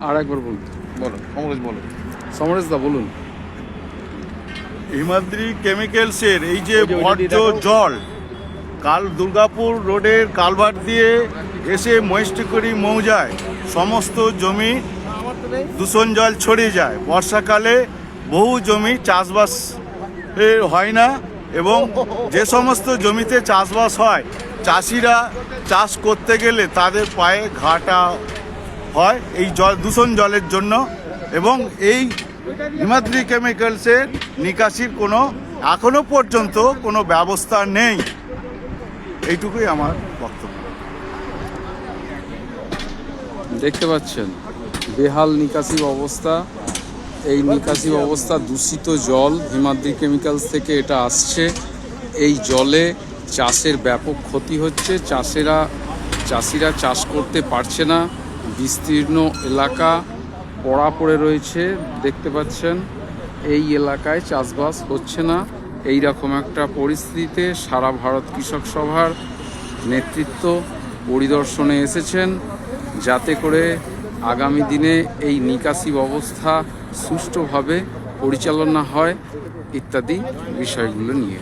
আর একবার বলুন। বলো সমরেশ বলো। সমরেশ দা বলুন। হিমাদ্রি কেমিক্যালসের এই যে বর্জ্য জল কাল দুর্গাপুর রোডের কালভার দিয়ে এসে মহেশটিকরি মৌজায় সমস্ত জমি দূষণ জল ছড়িয়ে যায়। বর্ষাকালে বহু জমি চাষবাস হয় না এবং যে সমস্ত জমিতে চাষবাস হয় চাষিরা চাষ করতে গেলে তাদের পায়ে ঘাটা হয় এই জল, দূষণ জলের জন্য এবং এই হিমাদ্রি কেমিক্যালসের নিকাশির কোনো, এখনও পর্যন্ত কোনো ব্যবস্থা নেই। এইটুকুই আমার বক্তব্য। দেখতে পাচ্ছেন, বেহাল নিকাশি অবস্থা এই নিকাশি অবস্থা দূষিত জল, হিমাদ্রি কেমিক্যালস থেকে এটা আসছে। এই জলে চাষের ব্যাপক ক্ষতি হচ্ছে। চাষেরা, চাষিরা চাষ করতে পারছে না। বিস্তীর্ণ এলাকা পড়া পড়ে রয়েছে, দেখতে পাচ্ছেন। এই এলাকায় চাষবাস হচ্ছে না। এই রকম একটা পরিস্থিতিতে সারা ভারত কৃষক সভার নেতৃত্ব পরিদর্শনে এসেছেন। যাতে করে আগামী দিনে এই নিকাশি ব্যবস্থা সুষ্ঠুভাবে পরিচালনা হয় ইত্যাদি বিষয়গুলো নিয়ে।